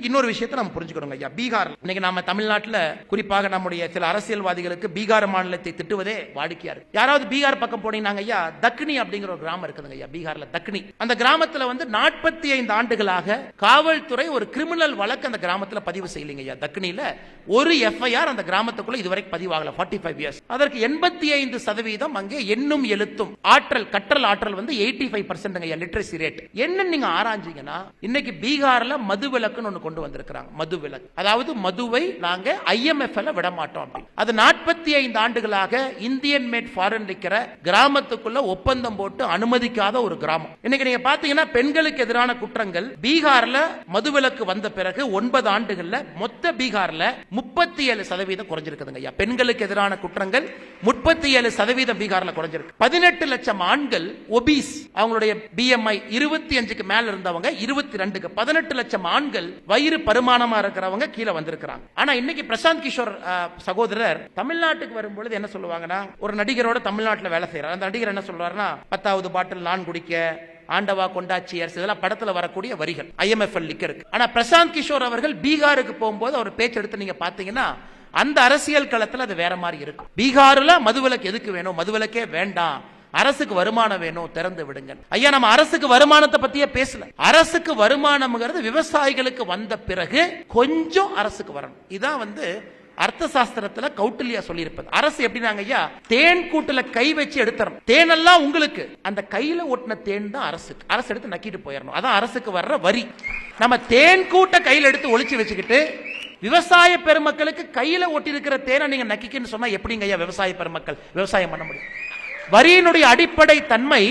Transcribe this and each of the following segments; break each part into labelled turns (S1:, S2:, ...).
S1: இன்னொரு விஷயத்தை நம்ம புரிஞ்சுக்கணுங்க ஐயா. பீகார். இன்னைக்கு நம்ம தமிழ்நாட்டில் குறிப்பாக நம்முடைய சில அரசியல்வாதிகளுக்கு பீகார் மாநிலத்தை திட்டுவதே வாடிக்கையா இருக்கு. யாராவது பீகார் பக்கம் போனீங்கன்னா ஐயா தக்னி அப்படிங்கிற ஒரு கிராமம் இருக்குதுங்க ஐயா பீகார்ல தக்னி. அந்த கிராமத்துல வந்து நாற்பத்தி ஐந்து ஆண்டுகளாக காவல்துறை ஒரு கிரிமினல் வழக்கு அந்த கிராமத்துல பதிவு செய்யலைங்க ஐயா. தக்னியில ஒரு எஃப்ஐஆர் அந்த கிராமத்துக்குள்ள இதுவரை பதிவாகல ஃபார்ட்டி ஃபைவ் இயர்ஸ் அதற்கு எண்பத்தி ஐந்து சதவீதம் அங்கே எண்ணும் எழுத்தும் ஆற்றல் கற்றல் ஆற்றல் வந்து எயிட்டி ஃபைவ் பர்சன்ட் ஐயா லிட்ரஸி ரேட் என்ன நீங்க ஆராய்ஞ்சீங்கன்னா இன்னைக்கு பீகார்ல மது விளக்குன்னு கொண்டு வந்திருக்கிறாங்க. மது விலக்கு. அதாவது மதுவை நாங்க ஐஎம்எஃப் விட மாட்டோம் அப்படின்னு. அது நாற்பத்தி ஐந்து ஆண்டுகளாக இந்தியன் மேட் ஃபாரின் இருக்கிற கிராமத்துக்குள்ள ஒப்பந்தம் போட்டு அனுமதிக்காத ஒரு கிராமம். இன்னைக்கு நீங்க பாத்தீங்கன்னா பெண்களுக்கு எதிரான குற்றங்கள் பீகார்ல மதுவிலக்கு வந்த பிறகு ஒன்பது ஆண்டுகள்ல மொத்த பீகார்ல முப்பத்தி ஏழு சதவீதம் குறைஞ்சிருக்குதுங்க ஐயா. பெண்களுக்கு எதிரான குற்றங்கள் முப்பத்தி ஏழு சதவீதம் பீகார்ல குறைஞ்சிருக்கு. பதினெட்டு லட்சம் ஆண்கள் ஒபீஸ் அவங்களுடைய பிஎம்ஐ இருபத்தி அஞ்சுக்கு மேல இருந்தவங்க இருபத்தி ரெண்டுக்கு. பதினெட்டு லட்சம் ஆண்கள் வயிறு பருமானமா இருக்கிறவங்க கீழே வந்திருக்கிறாங்க. ஆனா இன்னைக்கு பிரசாந்த் கிஷோர் சகோதரர் தமிழ்நாட்டுக்கு வரும்பொழுது என்ன சொல்லுவாங்கன்னா ஒரு நடிகரோட தமிழ்நாட்டுல வேலை செய்யறாரு அந்த நடிகர் என்ன சொல்றாருன்னா பத்தாவது பாட்டில் நான் குடிக்க ஆண்டவா கொண்டாச்சி அரசு இதெல்லாம் படத்துல வரக்கூடிய வரிகள் ஐஎம்எஃப்எல் லிக்கருக்கு ஆனா பிரசாந்த் கிஷோர் அவர்கள் பீகாருக்கு போகும்போது அவர் பேச்சு எடுத்து நீங்க பாத்தீங்கன்னா அந்த அரசியல் களத்தில் அது வேற மாதிரி இருக்கும். பீகாரில் மதுவிலக்கு எதுக்கு வேணும்? மதுவிலக்கே வேண்டாம். அரசுக்கு வருமானம் வேணும் திறந்து விடுங்க ஐயா நம்ம அரசுக்கு வருமானத்தை பத்தியே பேசல. அரசுக்கு வருமானம்ங்கிறது விவசாயிகளுக்கு வந்த பிறகு கொஞ்சம் அரசுக்கு வரணும். இதான் வந்து அர்த்த சாஸ்திரத்துல கௌட்டில்யா சொல்லியிருப்பது. அரசு எப்படினாங்க ஐயா? தேன் கூட்டுல கை வச்சு எடுத்துறணும். தேனெல்லாம் உங்களுக்கு. அந்த கையில ஓட்டின தேன் தான் அரசு அரசு எடுத்து நக்கிட்டு போயிடணும் அதான் அரசுக்கு வர்ற வரி. நம்ம தேன் கூட்ட கையில் எடுத்து ஒழிச்சு வச்சுக்கிட்டு விவசாய பெருமக்களுக்கு கையில ஒட்டியிருக்கிற தேனை நீங்க நக்கிக்கன்னு சொன்னா எப்படிங்க ஐயா விவசாய பெருமக்கள் விவசாயம் பண்ண முடியும்? வரியினுடைய அடிப்படை தன்மை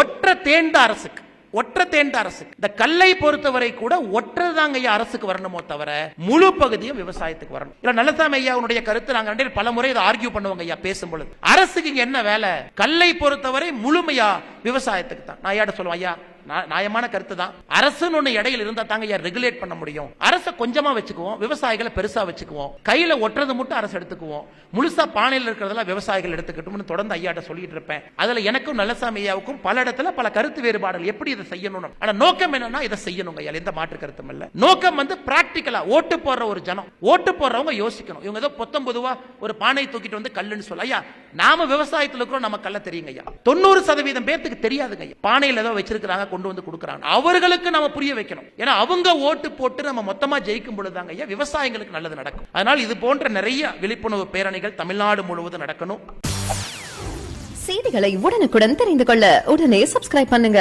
S1: ஒற்ற தேர்ந்த அரசுக்கு ஒற்ற தேர்ந்த அரசுக்கு. இந்த கல்லை பொறுத்தவரை கூட ஒற்றதாங்க ஐயா அரசுக்கு வரணுமோ தவிர முழு பகுதியும் விவசாயத்துக்கு வரணும். இல்ல நல்லசாமி ஐயா உன்னுடைய கருத்து? நாங்க ரெண்டு பல முறை இதை ஆர்கியூ பண்ணுவாங்க ஐயா பேசும் பொழுது அரசுக்கு இங்க என்ன வேலை? கல்லை பொறுத்தவரை முழுமையா விவசாயத்துக்கு தான். நான் ஐயாட்ட சொல்லுவேன் ஐயா நியாயமான கருத்து தான் அரசுன்னு ஒண்ணு இடையில இருந்தா தாங்க ஐயா ரெகுலேட் பண்ண முடியும்? அரசை கொஞ்சமா வச்சுக்குவோம் விவசாயிகளை பெருசா வச்சுக்குவோம். கையில ஒட்டுறது மட்டும் அரசு எடுத்துக்குவோம். முழுசா பானையில் இருக்கிறதெல்லாம் விவசாயிகள் எடுத்துக்கிட்டோம்னு தொடர்ந்து ஐயாட்ட சொல்லிட்டு இருப்பேன். அதுல எனக்கும் நல்லசாமி ஐயாவுக்கும் பல இடத்துல பல கருத்து வேறுபாடுகள். எப்படி இதை செய்யணும் ஆனா நோக்கம் என்னன்னா இதை செய்யணுங்க ஐயா எந்த மாற்று கருத்தும் இல்ல. நோக்கம் வந்து பிராக்டிக்கலா ஓட்டு போடுற ஒரு ஜனம். ஓட்டு போடுறவங்க யோசிக்கணும். இவங்க ஏதோ பொத்தம் பொதுவா ஒரு பானை தூக்கிட்டு வந்து கல்லுன்னு சொல்ல. ஐயா நாம விவசாயத்துல இருக்கிறோம் நம்ம கல்ல தெரியுங்க ஐயா. தொண்ணூறு சதவீதம் பேர்த்துக்கு தெரியாதுங்க ஐயா. பானையில ஏதோ வச்சிருக்கிறாங்க கொண்டு வந்து கொடுக்குறாங்க. அவர்களுக்கு நம்ம புரிய வைக்கணும். ஏன்னா அவங்க ஓட்டு போட்டு நம்ம மொத்தமா ஜெயிக்கும் பொழுதுதாங்க ஐயா விவசாயிகளுக்கு நல்லது நடக்கும். அதனால் இது போன்ற நிறைய விழிப்புணர்வு பேரணிகள் தமிழ்நாடு முழுவதும் நடக்கணும்.
S2: செய்திகளை உடனுக்குடன் தெரிந்து கொள்ள உடனே சப்ஸ்கிரைப் பண்ணுங்க.